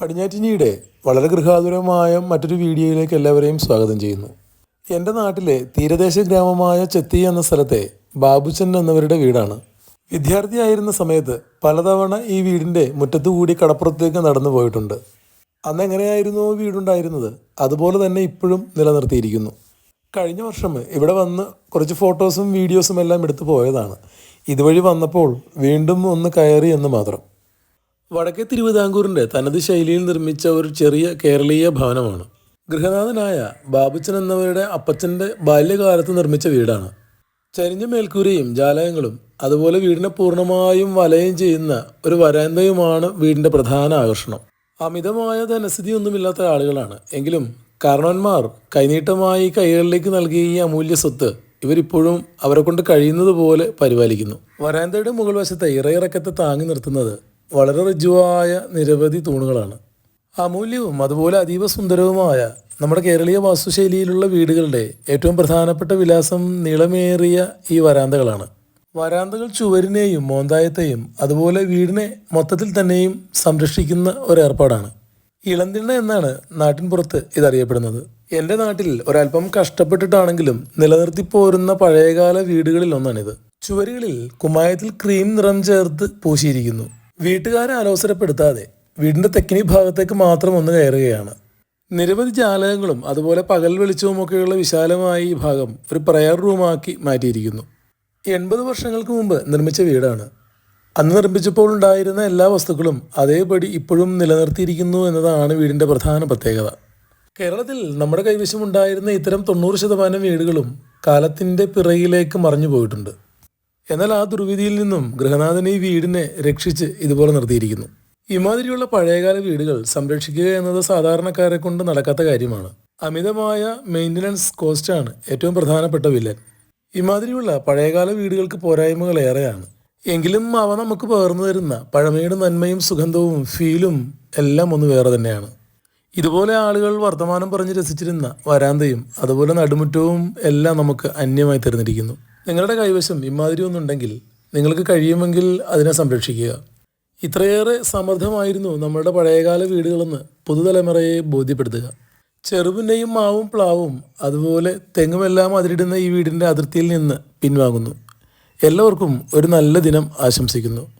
പടിഞ്ഞാറ്റിനിയുടെ വളരെ ഗൃഹാതുരമായ മറ്റൊരു വീഡിയോയിലേക്ക് എല്ലാവരെയും സ്വാഗതം ചെയ്യുന്നു. എന്റെ നാട്ടിലെ തീരദേശ ഗ്രാമമായ ചെത്തി എന്ന സ്ഥലത്തെ ബാബുച്ചൻ എന്നവരുടെ വീടാണ്. വിദ്യാർത്ഥിയായിരുന്ന സമയത്ത് പലതവണ ഈ വീടിന്റെ മുറ്റത്തുകൂടി കടപ്പുറത്തേക്ക് നടന്നു പോയിട്ടുണ്ട്. അന്ന് എങ്ങനെയായിരുന്നു വീടുണ്ടായിരുന്നത്? അതുപോലെ തന്നെ ഇപ്പോഴും നിലനിർത്തിയിരിക്കുന്നു. കഴിഞ്ഞ വർഷം ഇവിടെ വന്ന് കുറച്ച് ഫോട്ടോസും വീഡിയോസും എല്ലാം എടുത്തു പോയതാണ്. ഇതുവഴി വന്നപ്പോൾ വീണ്ടും ഒന്ന് കയറി എന്ന് മാത്രം. വടക്കേ തിരുവിതാംകൂറിന്റെ തനത് ശൈലിയിൽ നിർമ്മിച്ച ഒരു ചെറിയ കേരളീയ ഭവനമാണ്. ഗൃഹനാഥനായ ബാബുച്ചൻ എന്നവരുടെ അപ്പച്ചന്റെ ബാല്യകാലത്ത് നിർമ്മിച്ച വീടാണ്. ചരിഞ്ഞ മേൽക്കൂരയും ജാലകങ്ങളും അതുപോലെ വീടിനെ പൂർണമായും വലയം ചെയ്യുന്ന ഒരു വരാന്തയുമാണ് വീടിന്റെ പ്രധാന ആകർഷണം. അമിതമായ ധനസ്ഥിതിയൊന്നുമില്ലാത്ത ആളുകളാണ്. എങ്കിലും കാരണവന്മാർ കൈനീട്ടമായി കൈകളിലേക്ക് നൽകിയ ഈ അമൂല്യ സ്വത്ത് ഇവരിപ്പോഴും അവരെ കൊണ്ട് കഴിയുന്നത് പോലെ പരിപാലിക്കുന്നു. വരാന്തയുടെ മുകൾ വശത്തെ ഇറയിറക്കത്തെ താങ്ങി നിർത്തുന്നത് വളരെ ഋജുവായ നിരവധി തൂണുകളാണ്. അമൂല്യവും അതുപോലെ അതീവ സുന്ദരവുമായ നമ്മുടെ കേരളീയ വാസ്തുശൈലിയിലുള്ള വീടുകളുടെ ഏറ്റവും പ്രധാനപ്പെട്ട വിലാസം നീളമേറിയ ഈ വരാന്തകളാണ്. വരാന്തകൾ ചുവരിനെയും മോന്തായത്തെയും അതുപോലെ വീടിനെ മൊത്തത്തിൽ തന്നെയും സംരക്ഷിക്കുന്ന ഒരേർപ്പാടാണ്. ഇളന്തിണ്ണ എന്നാണ് നാട്ടിൻപുറത്ത് ഇതറിയപ്പെടുന്നത്. എന്റെ നാട്ടിൽ ഒരല്പം കഷ്ടപ്പെട്ടിട്ടാണെങ്കിലും നിലനിർത്തി പോരുന്ന പഴയകാല വീടുകളിൽ ഒന്നാണിത്. ചുവരുകളിൽ കുമ്മായത്തിൽ ക്രീം നിറം ചേർത്ത് പൂശിയിരിക്കുന്നു. വീട്ടുകാരെ അലോസരപ്പെടുത്താതെ വീടിന്റെ തെക്കിനി ഭാഗത്തേക്ക് മാത്രം ഒന്ന് കയറുകയാണ്. നിരവധി ജാലകങ്ങളും അതുപോലെ പകൽ വെളിച്ചവുമൊക്കെയുള്ള വിശാലമായ ഈ ഭാഗം ഒരു പ്രയർ റൂമാക്കി മാറ്റിയിരിക്കുന്നു. എൺപത് വർഷങ്ങൾക്ക് മുമ്പ് നിർമ്മിച്ച വീടാണ്. അന്ന് നിർമ്മിച്ചപ്പോൾ ഉണ്ടായിരുന്ന എല്ലാ വസ്തുക്കളും അതേപടി ഇപ്പോഴും നിലനിർത്തിയിരിക്കുന്നു എന്നതാണ് വീടിന്റെ പ്രധാന പ്രത്യേകത. കേരളത്തിൽ നമ്മുടെ കൈവശം ഉണ്ടായിരുന്ന ഇത്തരം തൊണ്ണൂറ് ശതമാനം വീടുകളും കാലത്തിന്റെ പിറയിലേക്ക് മറഞ്ഞു പോയിട്ടുണ്ട് എന്നാൽ ആ ദുർവിധിയിൽ നിന്നും ഗൃഹനാഥൻ ഈ വീടിനെ രക്ഷിച്ച് ഇതുപോലെ നിർത്തിയിരിക്കുന്നു. ഇമാതിരിയുള്ള പഴയകാല വീടുകൾ സംരക്ഷിക്കുക എന്നത് സാധാരണക്കാരെ കൊണ്ട് നടക്കാത്ത കാര്യമാണ്. അമിതമായ മെയിന്റനൻസ് കോസ്റ്റാണ് ഏറ്റവും പ്രധാനപ്പെട്ട വില്ലൻ. ഇമാതിരിയുള്ള പഴയകാല വീടുകൾക്ക് പോരായ്മകൾ ഏറെയാണ്. എങ്കിലും അവ നമുക്ക് പകർന്നു തരുന്ന പഴമയുടെ നന്മയും സുഗന്ധവും ഫീലും എല്ലാം ഒന്ന് വേറെ തന്നെയാണ്. ഇതുപോലെ ആളുകൾ വർത്തമാനം പറഞ്ഞ് രസിച്ചിരുന്ന വരാന്തയും അതുപോലെ നടുമുറ്റവും എല്ലാം നമുക്ക് അന്യമായി തരുന്നിരിക്കുന്നു. നിങ്ങളുടെ കൈവശം ഇമാതിരി ഒന്നുണ്ടെങ്കിൽ നിങ്ങൾക്ക് കഴിയുമെങ്കിൽ അതിനെ സംരക്ഷിക്കുക. ഇത്രയേറെ സമൃദ്ധമായിരുന്നു നമ്മുടെ പഴയകാല വീടുകളെന്ന് പുതുതലമുറയെ ബോധ്യപ്പെടുത്തുക. ചെറുപിന്നെയും മാവും പ്ലാവും അതുപോലെ തെങ്ങുമെല്ലാം അതിരിടുന്ന ഈ വീടിന്റെ അതിർത്തിയിൽ നിന്ന് പിൻവാങ്ങുന്നു. എല്ലാവർക്കും ഒരു നല്ല ദിനം ആശംസിക്കുന്നു.